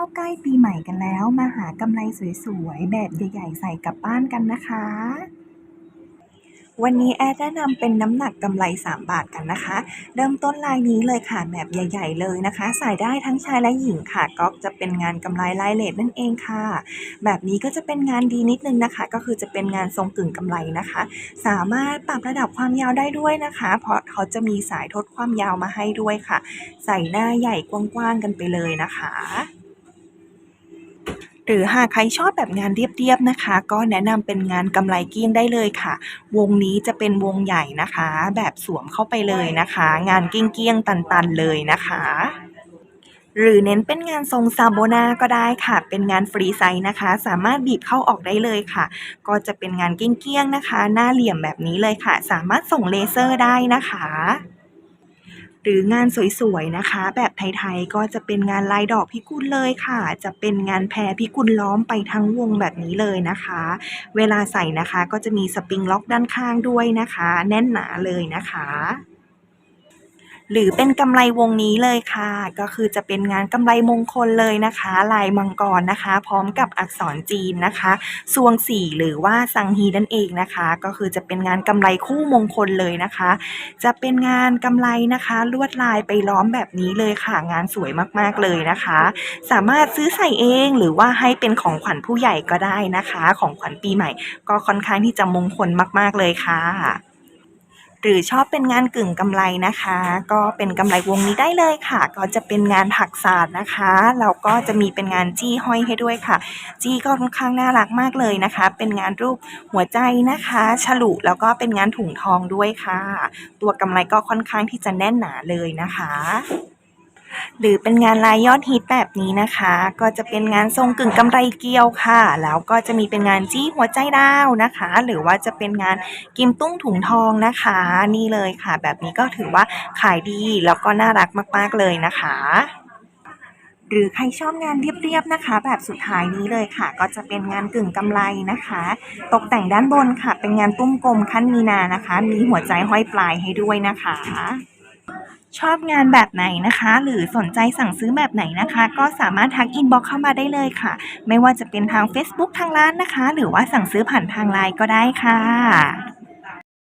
เข้าใกล้ปีใหม่กันแล้ว มาหากำไรสวยๆ แบบใหญ่ๆ ใส่กลับบ้านกันนะคะ วันนี้แอดแนะนำเป็นน้ำหนักกำไร 3 บาทกันนะคะ เริ่มต้นลายนี้เลยค่ะแบบใหญ่ ๆ เลยนะคะ ใส่ได้ทั้งชายและหญิงค่ะ ก็จะเป็นงานกำไรลายเลดนั่นเองค่ะ แบบนี้ก็จะเป็นงานดีนิดนึงนะคะ ก็คือจะเป็นงานทรงกึ่งกำไรนะคะ สามารถปรับระดับความยาวได้ด้วยนะคะ เพราะเขาจะมีสายทดความยาวมาให้ด้วยค่ะ ใส่หน้าใหญ่กว้างๆกันไปเลยนะคะ หรือหากใครชอบแบบงานเรียบๆนะคะ ก็แนะนำเป็นงานกำไรกลี้งได้เลยค่ะ วงนี้จะเป็นวงใหญ่นะคะ แบบสวมเข้าไปเลยนะคะ งานเกี้ยงๆตันๆเลยนะคะหรือเน้นเป็นงานทรงซาโบนาก็ได้ค่ะ เป็นงานฟรีไซส์นะคะ สามารถบีบเข้าออกได้เลยค่ะ ก็จะเป็นงานเกี้ยงๆนะคะ หน้าเหลี่ยมแบบนี้เลยค่ะ สามารถส่งเลเซอร์ได้นะคะ หรืองานสวยๆนะคะ แบบไทยๆก็จะเป็นงานลายดอกพิกุลเลยค่ะ จะเป็นงานแพรพิกุลล้อมไปทั้งวงแบบนี้เลยนะคะ เวลาใส่นะคะก็จะมีสปริงล็อกด้านข้างด้วยนะคะ แน่นหนาเลยนะคะ หรือเป็นกำไรวงนี้เลยค่ะ ก็คือจะเป็นงานกำไรมงคลเลยนะคะ ลายมังกรนะคะ พร้อมกับอักษรจีนนะคะซวงสี่หรือว่าซังฮีนั่นเองนะคะ ก็คือจะเป็นงานกำไรคู่มงคลเลยนะคะ จะเป็นงานกำไรนะคะ ลวดลายไปล้อมแบบนี้เลยค่ะ งานสวยมากๆเลยนะคะ สามารถซื้อใส่เองหรือว่าให้เป็นของขวัญผู้ใหญ่ก็ได้นะคะ ของขวัญปีใหม่ ก็ค่อนข้างที่จะมงคลมาก ๆเลยค่ะ หรือชอบเป็นงานกึ่งกำไรนะคะ ก็เป็นกำไรวงนี้ได้เลยค่ะ ก็จะเป็นงานถักสาดนะคะแล้วก็จะมีเป็นงานจี้ห้อยให้ด้วยค่ะ จี้ก็ค่อนข้างน่ารักมากเลยนะคะ เป็นงานรูปหัวใจนะคะฉลุแล้วก็เป็นงานถุงทองด้วยค่ะ ตัวกำไรก็ค่อนข้างที่จะแน่นหนาเลยนะคะ หรือเป็นงานลายยอดฮิตแบบนี้นะคะ ก็จะเป็นงานทรงกึ่งกำไรเกลียวค่ะ แล้วก็จะมีเป็นงานจี้หัวใจดาวนะคะ หรือว่าจะเป็นงานกิมตุ้งถุงทองนะคะ นี่เลยค่ะ แบบนี้ก็ถือว่าขายดีแล้วก็น่ารักมากๆเลยนะคะหรือใครชอบงานเรียบๆนะคะ แบบสุดท้ายนี้เลยค่ะ ก็จะเป็นงานกึ่งกำไรนะคะ ตกแต่งด้านบนค่ะ เป็นงานตุ้มกลมขั้นมีนานะคะ มีหัวใจห้อยปลายให้ด้วยนะคะ ชอบงานแบบไหนนะคะ หรือสนใจสั่งซื้อแบบไหนนะคะ ก็สามารถทักอินบ็อกเข้ามาได้เลยค่ะ ไม่ว่าจะเป็นทาง Facebook ทางร้านนะคะ หรือว่าสั่งซื้อผ่านทางไลน์ก็ได้ค่ะ